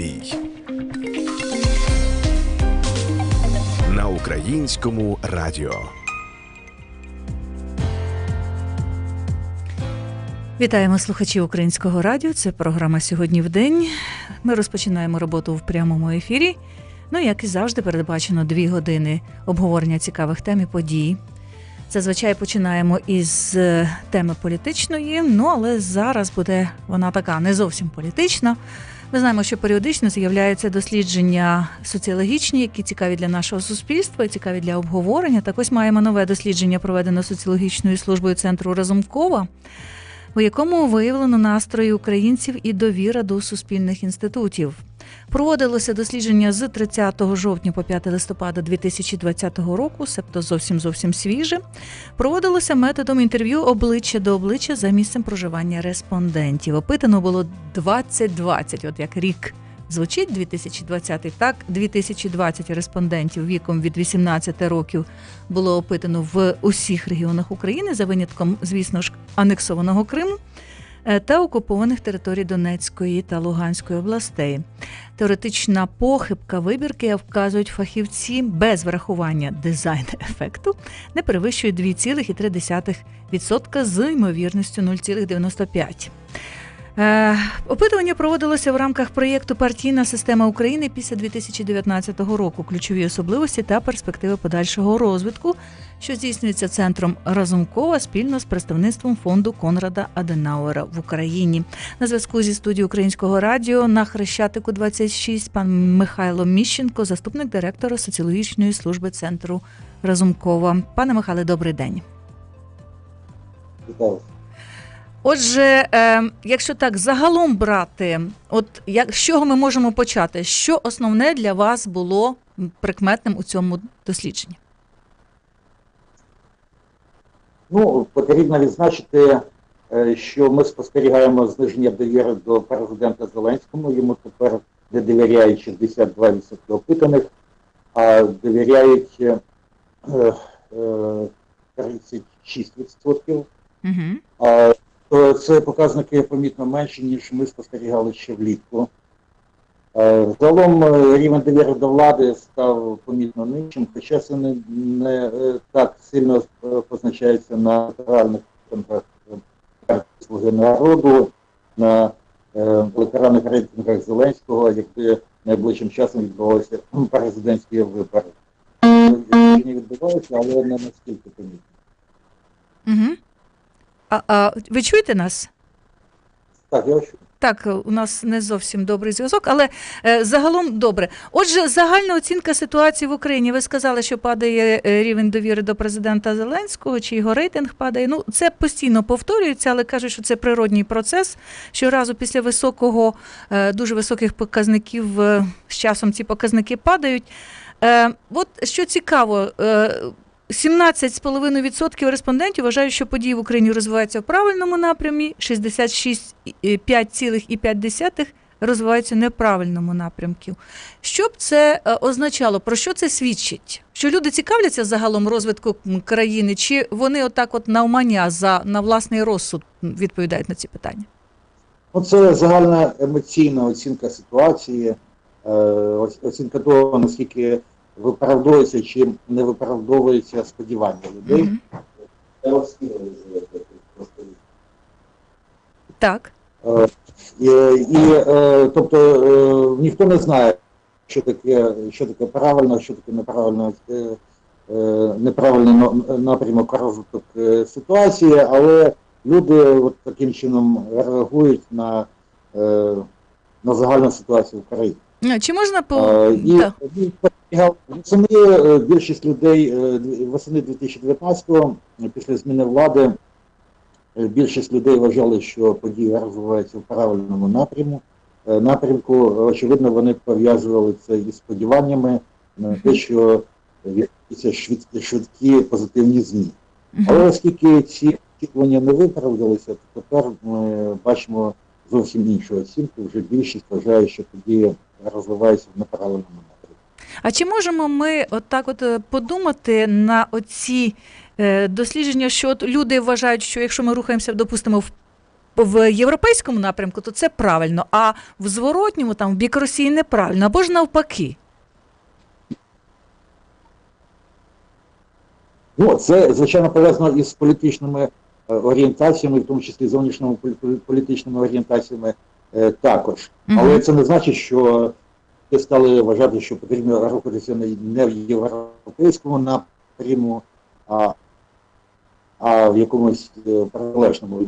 Бабій. На українському радіо. Вітаємо слухачів українського радіо. Це програма сьогодні в день. Ми розпочинаємо роботу в прямому ефірі. Ну, як і завжди, передбачено дві години обговорення цікавих тем і подій. Зазвичай починаємо із е, теми політичної, ну але зараз буде вона така не зовсім політична. Ми знаємо, що періодично з'являються дослідження соціологічні, які цікаві для нашого суспільства і цікаві для обговорення. Так ось маємо нове дослідження, проведене соціологічною службою центру Разумкова, у якому виявлено настрої українців і довіра до суспільних інститутів. Проводилося дослідження з 30 жовтня по 5 листопада 2020 року, себто зовсім зовсім свіже. Проводилося методом інтерв'ю обличчя до обличчя за місцем проживання респондентів. Опитано було 2020, от як рік звучить 2020, так 2020 респондентів віком від 18 років було опитано в усіх регіонах України за винятком, звісно ж, анексованого Криму та окупованих територій Донецької та Луганської областей. Теоретична похибка вибірки вказують фахівці без врахування дизайн-ефекту не перевищує 2,3% з ймовірністю 0,95%. Е, Опитування проводилося в рамках проєкту Партійна система України після 2019 року. Ключові особливості та перспективи подальшого розвитку, що здійснюється центром Разумкова спільно з представництвом фонду Конрада Аденауера в Україні. На зв'язку зі студією Українського радіо на Хрещатику 26 пан Михайло Міщенко, заступник директора соціологічної служби центру Разумкова. Пане Михайле, добрий день. Вітаю. Отже, е, якщо так загалом брати, от як з чого ми можемо почати? Що основне для вас було прикметним у цьому дослідженні? Ну, потрібно відзначити, е, що ми спостерігаємо зниження довіри до президента Зеленському. Йому тепер не довіряють 62% опитаних, а довіряють е, е, 36%. Угу. То це показники помітно менші, ніж ми спостерігали ще влітку. Е, Загалом е, рівень довіри до влади став помітно нижчим, хоча це не, не е, так сильно е, позначається на електоральних е, слуги народу, на е, електоральних рейтингах Зеленського, якби найближчим часом відбувалися президентські вибори. Не відбувалися, але не настільки помітно. Угу. А, а ви чуєте нас? Так, я чую. Так, у нас не зовсім добрий зв'язок, але е, загалом добре. Отже, загальна оцінка ситуації в Україні. Ви сказали, що падає е, рівень довіри до президента Зеленського, чи його рейтинг падає. Ну, це постійно повторюється, але кажуть, що це природній процес. Щоразу після високого, е, дуже високих показників е, з часом ці показники падають. Е, от що цікаво. Е, 17,5% респондентів вважають, що події в Україні розвиваються в правильному напрямі, 66,5,5% розвиваються в неправильному напрямку. Що б це е, означало? Про що це свідчить? Що люди цікавляться загалом розвитку країни, чи вони отак от навмання за на власний розсуд відповідають на ці питання? Ну, це загальна емоційна оцінка ситуації, е, оцінка того, наскільки виправдовується чи не виправдовується сподівання людей. Так. Е, І, і е, тобто е, ніхто не знає, що таке, що таке правильно, що таке неправильно, неправильний напрямок розвиток ситуації, але люди от таким чином реагують на, на загальну ситуацію в країні. Чи можна по І Так. Восени більшість людей е, восени 2019-го, е, після зміни влади, е, більшість людей вважали, що події розвиваються в правильному напряму. е, Напрямку, очевидно, вони пов'язували це із сподіваннями на те, що відбудуться швидкі, швидкі позитивні зміни. Але оскільки ці очікування не виправдалися, то тепер ми бачимо зовсім іншу оцінку. Вже більшість вважає, що події розвиваються в неправильному напрямку. А чи можемо ми отак от е, подумати на оці е, дослідження, що от люди вважають, що якщо ми рухаємося, допустимо, в в європейському напрямку, то це правильно, а в зворотньому, там в бік Росії неправильно, або ж навпаки. Ну, це, звичайно, пов'язано із політичними е, орієнтаціями, в тому числі зовнішніми політичними орієнтаціями е, також. Але це не значить, що стали вважати, що потрібно рухатися не- в європейському напряму, а, а в якомусь паралежному.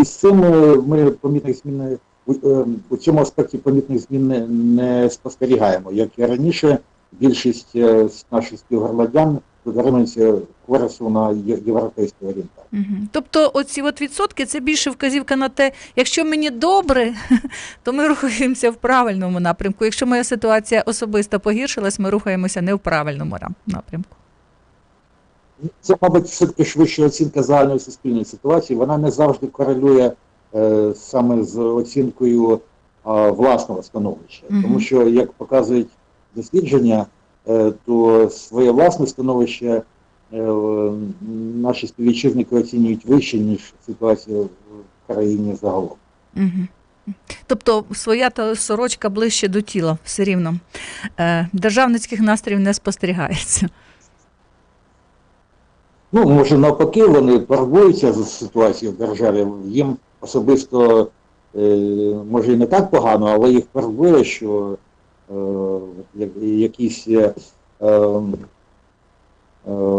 І З цим е, ми помітних змін у, е, цьому аспекті помітних змін не, не спостерігаємо. Як і раніше, більшість е, наших співгромадян дотримується курсу на є- європейську орієнтацію. Мгм. Тобто, оці от відсотки це більше вказівка на те, якщо мені добре, то ми рухаємося в правильному напрямку. Якщо моя ситуація особисто погіршилась, ми рухаємося не в правильному напрямку. Це, мабуть, все-таки швидше оцінка загальної суспільної ситуації. Вона не завжди корелює е, саме з оцінкою е, власного становища. Мгм. Тому що, як показують дослідження, то своє власне становище е, наші співвітчизники оцінюють вище, ніж ситуація в країні загалом. Угу. Тобто своя та сорочка ближче до тіла, все рівно. Е, державницьких настроїв не спостерігається. Ну, може, навпаки, вони торгуються з ситуацією в державі. Їм особисто, е, може, і не так погано, але їх торгує, що е, якісь е, е,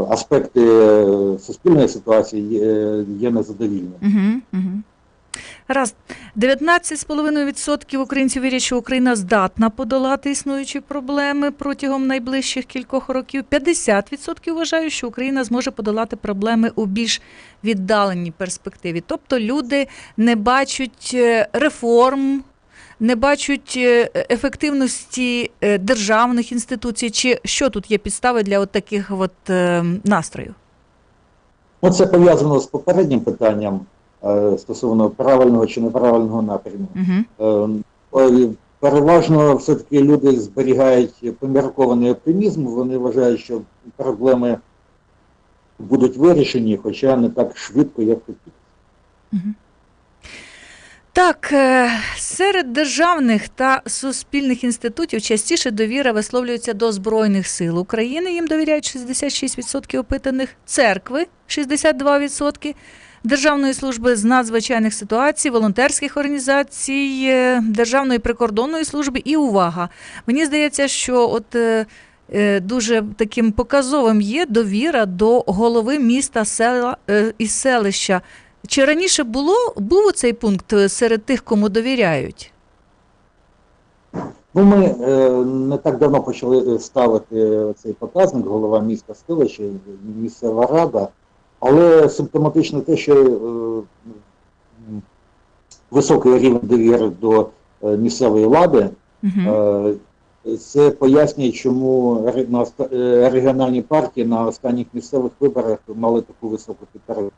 аспекти суспільної ситуації є, незадовільними. Угу, угу. Раз 19,5% українців вірять, що Україна здатна подолати існуючі проблеми протягом найближчих кількох років. 50% вважають, що Україна зможе подолати проблеми у більш віддаленій перспективі. Тобто люди не бачать е, реформ, не бачать е, ефективності е, державних інституцій. Чи що тут є підстави для от таких от е, настроїв? Ну, це пов'язано з попереднім питанням стосовно правильного чи неправильного напряму. Угу. Переважно все-таки люди зберігають поміркований оптимізм, вони вважають, що проблеми будуть вирішені, хоча не так швидко, як хотілося. Мгм. Так, е, серед державних та суспільних інститутів частіше довіра висловлюється до Збройних сил України. Їм довіряють 66% опитаних, церкви 62%, Державної служби з надзвичайних ситуацій, волонтерських організацій, е, Державної прикордонної служби і увага. Мені здається, що от е, дуже таким показовим є довіра до голови міста села і селища. Чи раніше було був цей пункт е, серед тих, кому довіряють? Ну, ми е, не так давно почали ставити цей показник, голова міста селища, місцева рада, але симптоматично те, що е, високий рівень довіри до е, місцевої влади. Е, Це пояснює, чому е, регіональні партії на останніх місцевих виборах мали таку високу підтримку.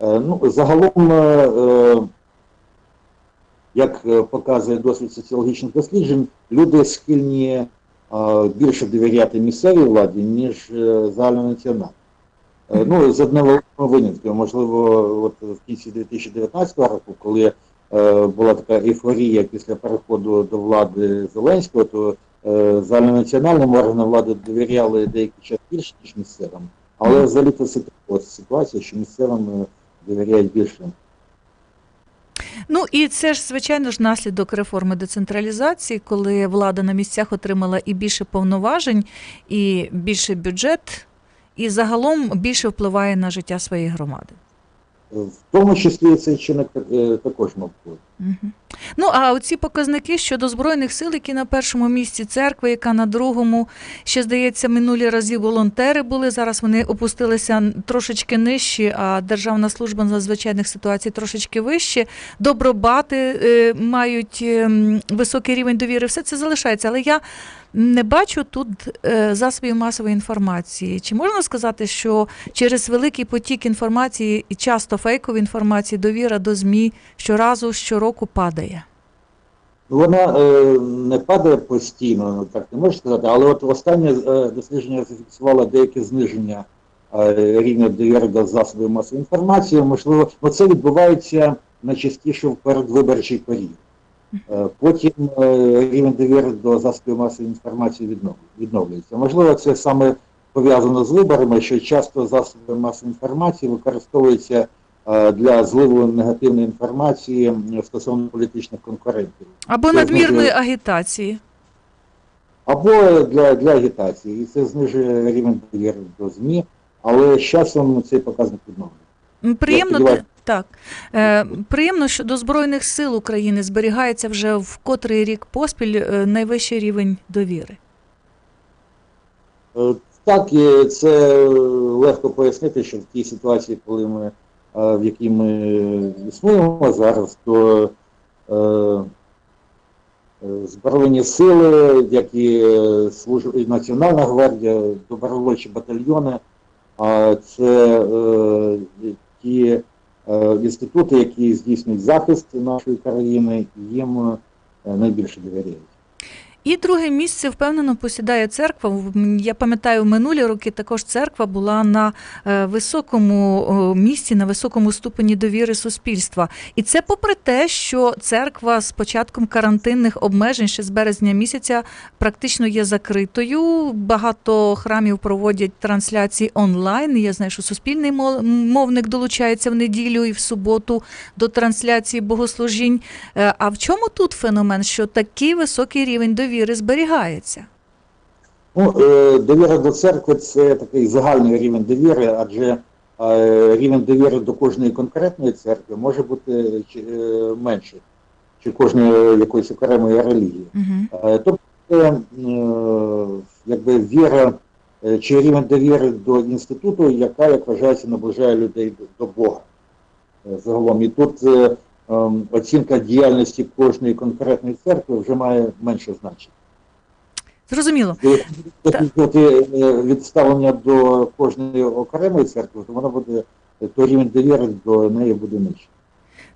Е, Ну, загалом, е, е, як показує досвід соціологічних досліджень, люди схильні більше довіряти місцевій владі, ніж загальнонаціональній. Ну, з великим винятком, можливо, от в кінці 2019 року, коли е, була така ейфорія після переходу до влади Зеленського, то е, загальнонаціональним органам влади довіряли деякий час більше, ніж місцевим. Але взагалі це ситуація, що місцевим довіряють більше. Ну і це ж звичайно ж наслідок реформи децентралізації, коли влада на місцях отримала і більше повноважень, і більше бюджет, і загалом більше впливає на життя своєї громади. В тому числі цей чинник е, також мабуть. Угу. Ну а оці показники щодо збройних сил, які на першому місці церкви, яка на другому, ще здається, минулі рази волонтери були. Зараз вони опустилися трошечки нижче, а Державна служба надзвичайних ситуацій трошечки вище. Добробати е, мають е, високий рівень довіри. Все це залишається. Але я не бачу тут е, засобів масової інформації. Чи можна сказати, що через великий потік інформації і часто фейкової інформації довіра до ЗМІ щоразу, щороку падає? Вона е, не падає постійно, так не можна сказати, але от останнє е, дослідження зафіксувало деяке зниження е, рівня довіри до засобів масової інформації. Можливо, ну це відбувається найчастіше в передвиборчий період. Е, Потім е, рівень довіри до засобів масової інформації відновлюється. Можливо, це саме пов'язано з виборами, що часто засоби масової інформації використовуються е, для зливу негативної інформації стосовно політичних конкурентів. Або Це надмірної знижує- агітації. або для, для агітації. І це знижує рівень довіри до ЗМІ, але з часом цей показник відновлює. Приємно, так. Е, приємно, що до Збройних сил України зберігається вже в котрий рік поспіль е, найвищий рівень довіри. Е, Так, і це легко пояснити, що в тій ситуації, коли ми, в якій ми існуємо зараз, то Збройні сили, як і служба і Національна гвардія, добровольчі батальйони, це ті е, інститути, які здійснюють захист нашої країни, їм е, найбільше довіряють. І друге місце впевнено посідає церква. Я пам'ятаю, минулі роки також церква була на е, високому місці, на високому ступені довіри суспільства. І це попри те, що церква з початком карантинних обмежень ще з березня місяця практично є закритою. Багато храмів проводять трансляції онлайн. Я знаю, що суспільний мовник долучається в неділю і в суботу до трансляції богослужінь. Е, А в чому тут феномен, що такий високий рівень довіри зберігається? Ну, е, довіра до церкви це такий загальний рівень довіри, адже е, рівень довіри до кожної конкретної церкви може бути е, менший, чи кожної якоїсь окремої релігії. Угу. Тобто, якби віра чи рівень довіри до інституту, яка, як вважається, наближає людей до, Бога. Загалом. І тут оцінка діяльності кожної конкретної церкви вже має менше значення. Зрозуміло. Якщо е, відставлення до кожної окремої церкви, то вона буде то рівень довіри до неї буде нижчий.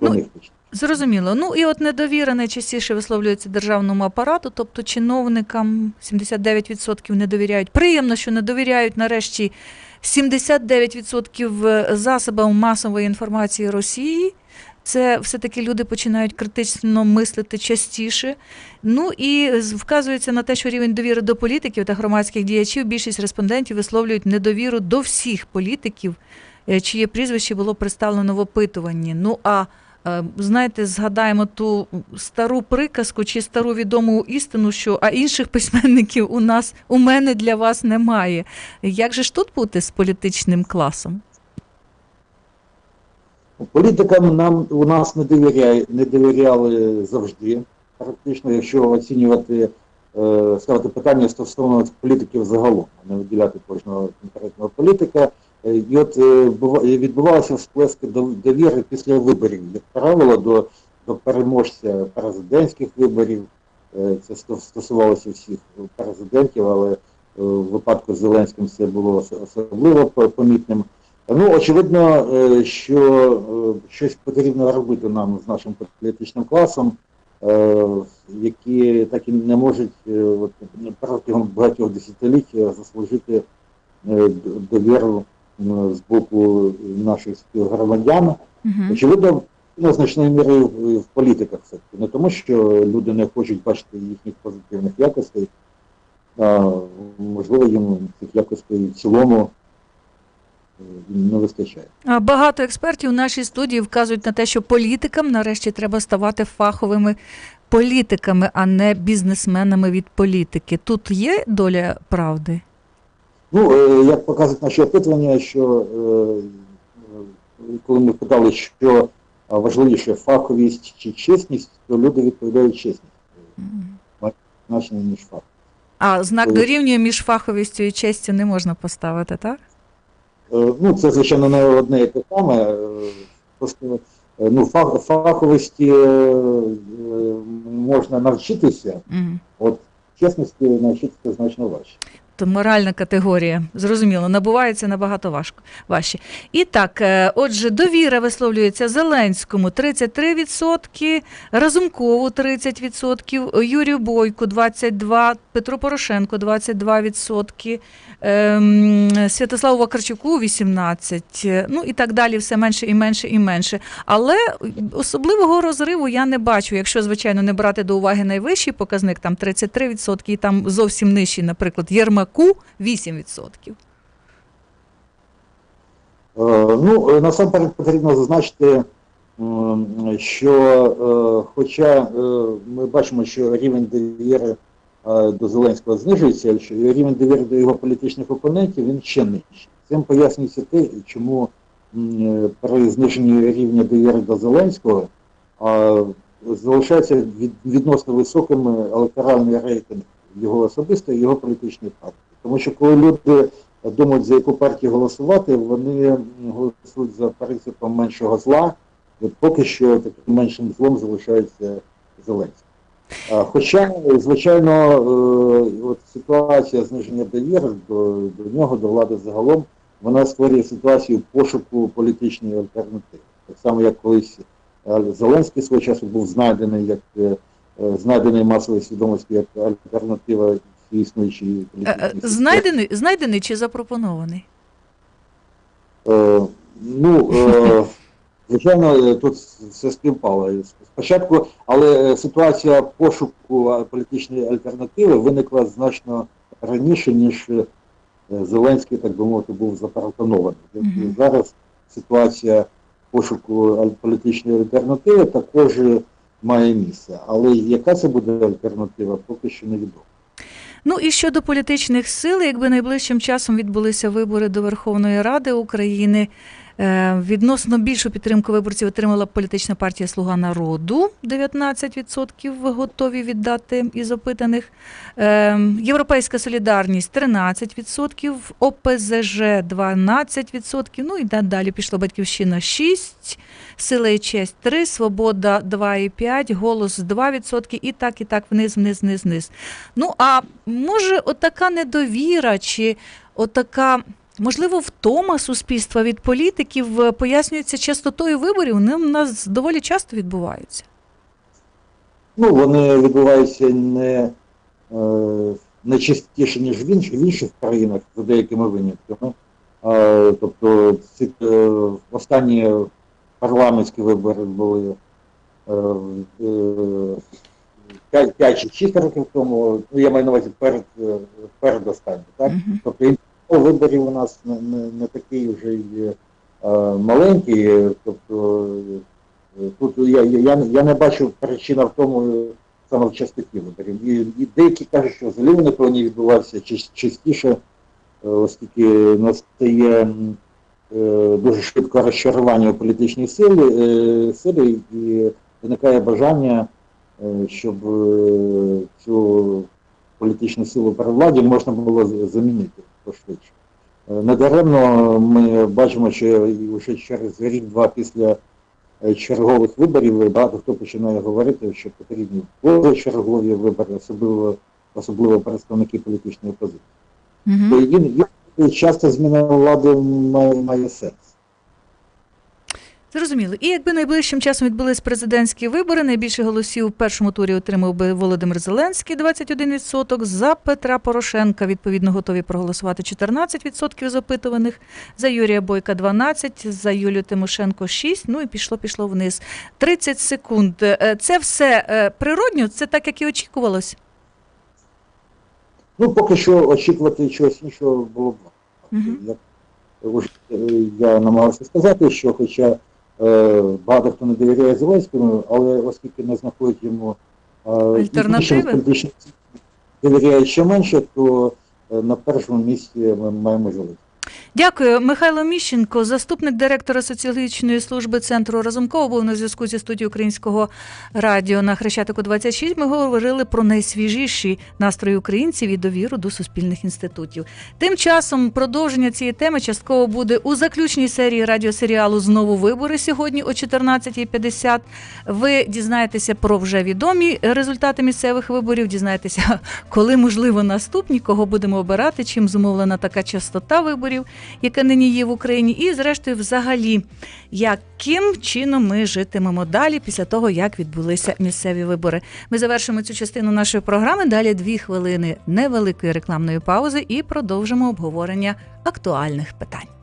До Ну. Зрозуміло. Ну і от недовіра найчастіше висловлюється державному апарату, тобто чиновникам 79% не довіряють. Приємно, що не довіряють нарешті 79% засобам масової інформації Росії. Це все-таки люди починають критично мислити частіше. Ну і вказується на те, що рівень довіри до політиків та громадських діячів більшість респондентів висловлюють недовіру до всіх політиків, е, чиє прізвище було представлено в опитуванні. Ну а Е, Знаєте, згадаємо ту стару приказку чи стару відому істину, що а інших письменників у нас у мене для вас немає. Як же ж тут бути з політичним класом? Політикам нам у нас не довіряє, не довіряли завжди. Практично, якщо оцінювати, е, ставити питання стосовно політиків загалом, а не виділяти кожного конкретного політика. Е, І от е, бува- відбувалися сплески дов- довіри після виборів, як правило, до, до переможця президентських виборів. Е, Це сто- стосувалося всіх президентів, але е, в випадку з Зеленським це було особливо помітним. Ну, очевидно, е, що е, щось потрібно робити нам з нашим політичним класом, е, які так і не можуть от, протягом багатьох десятиліть заслужити довіру з боку наших співгромадян. Угу. Очевидно, ну, значною мірою в, політиках все таки не тому, що люди не хочуть бачити їхніх позитивних якостей, а можливо їм цих якостей в цілому не вистачає. А Багато експертів в нашій студії вказують на те, що політикам нарешті треба ставати фаховими політиками, а не бізнесменами від політики. Тут є доля правди? Ну, е, як показують наші опитування, що е, коли ми питали, що важливіше фаховість чи чесність, то люди відповідають чесність, значення ніж фах. А знак дорівнює між фаховістю і честю не можна поставити, так? Е, Ну, це, звичайно, не одне і те саме. е, Просто е, ну, фаховості можна навчитися, Мгм. от чесності навчитися значно важче. Моральна категорія, зрозуміло, набувається набагато важко важче. І так, е, отже, довіра висловлюється Зеленському 33%, Разумкову 30%, Юрію Бойку 22%, Петру Порошенко 22%, ем, Святославу Вакарчуку 18%, ну і так далі, все менше і менше і менше. Але особливого розриву я не бачу, якщо, звичайно, не брати до уваги найвищий показник, там 33%, і там зовсім нижчий, наприклад, Єрмаку 8%. Е, Ну, е, насамперед потрібно зазначити, що е, хоча ми бачимо, що рівень довіри до Зеленського знижується, що рівень довіри до його політичних опонентів він ще нижчий. Цим пояснюється те, чому при зниженні рівня довіри до Зеленського залишається від- відносно високим електоральний рейтинг його особисто і його політичної партії. Тому що коли люди думають, за яку партію голосувати, вони голосують за принципом меншого зла. І поки що таким меншим злом залишається Зеленський. Хоча, звичайно, е, от ситуація зниження довіри до, до нього, до влади загалом, вона створює ситуацію пошуку політичної альтернативи. Так само, як колись е, Зеленський свого часу був знайдений як е, знайдений масової свідомості як альтернатива існуючій Е, е, політичній. Знайдений, знайдений чи запропонований? Е, ну, е, звичайно, е, тут все співпало. Спочатку, але е, ситуація пошуку політичної альтернативи виникла значно раніше, ніж е, Зеленський, так би мовити, був запропонований. Зараз ситуація пошуку політичної альтернативи також має місце. Але яка це буде альтернатива, поки що невідомо. Ну і щодо політичних сил, якби найближчим часом відбулися вибори до Верховної Ради України. Е, Відносно більшу підтримку виборців отримала політична партія Слуга народу 19% готові віддати із опитаних. Е, Європейська солідарність 13%, ОПЗЖ 12%, ну і далі пішла батьківщина 6%, Сила і честь 3, Свобода 2,5, голос 2%, і так, і так вниз, вниз, вниз, вниз. Ну а може, отака недовіра, чи отака, можливо, втома суспільства від політиків е, пояснюється частотою виборів. Вони у нас доволі часто відбуваються. Ну, вони відбуваються не, е, не частіше, ніж в інших, в інших країнах, за деякими винятками. Тобто ці е, останні парламентські вибори були е, е, 5 чи 6 років тому, ну я маю на увазі перед, перед останнім, так? Тобто і виборів у нас не, не, не такий вже й е, маленький, е, тобто е, тут я, я, я, не бачу причина в тому саме в частоті виборів. І, і деякі кажуть, що взагалі вони повинні відбуватися частіше, оскільки настає дуже швидко розчарування у політичній силі, силі і виникає бажання, щоб цю політичну силу при можна було замінити пошвидше. Е, Недаремно ми бачимо, що вже через рік-два після е, чергових виборів багато хто починає говорити, що потрібні позачергові вибори, особливо, особливо представники політичної опозиції. І, і часто зміна влади має, має сенс. Зрозуміло. І якби найближчим часом відбулись президентські вибори, найбільше голосів у першому турі отримав би Володимир Зеленський 21%, за Петра Порошенка відповідно готові проголосувати 14% з опитуваних, за Юрія Бойка 12%, за Юлію Тимошенко 6%, ну і пішло, пішло вниз. 30 секунд. Е, Це все е, природньо, це так, як і очікувалось? Ну, поки що очікувати чогось іншого було б. Мгм. Як е, я намагався сказати, що хоча багато хто не довіряє Зеленському, але оскільки не знаходять йому е, Альтернативи? довіряє ще менше, то е, на першому місці ми маємо Зеленського. Дякую, Михайло Міщенко, заступник директора соціологічної служби центру Разумкова, був на зв'язку зі студією Українського радіо на Хрещатику 26. Ми говорили про найсвіжіші настрої українців і довіру до суспільних інститутів. Тим часом продовження цієї теми частково буде у заключній серії радіосеріалу Знову вибори сьогодні о 14.50. Ви дізнаєтеся про вже відомі результати місцевих виборів. Дізнаєтеся, коли можливо наступні, кого будемо обирати, чим зумовлена така частота виборів, яка нині є в Україні, і зрештою, взагалі, яким чином ми житимемо далі після того, як відбулися місцеві вибори. Ми завершимо цю частину нашої програми. Далі дві хвилини невеликої рекламної паузи і продовжимо обговорення актуальних питань.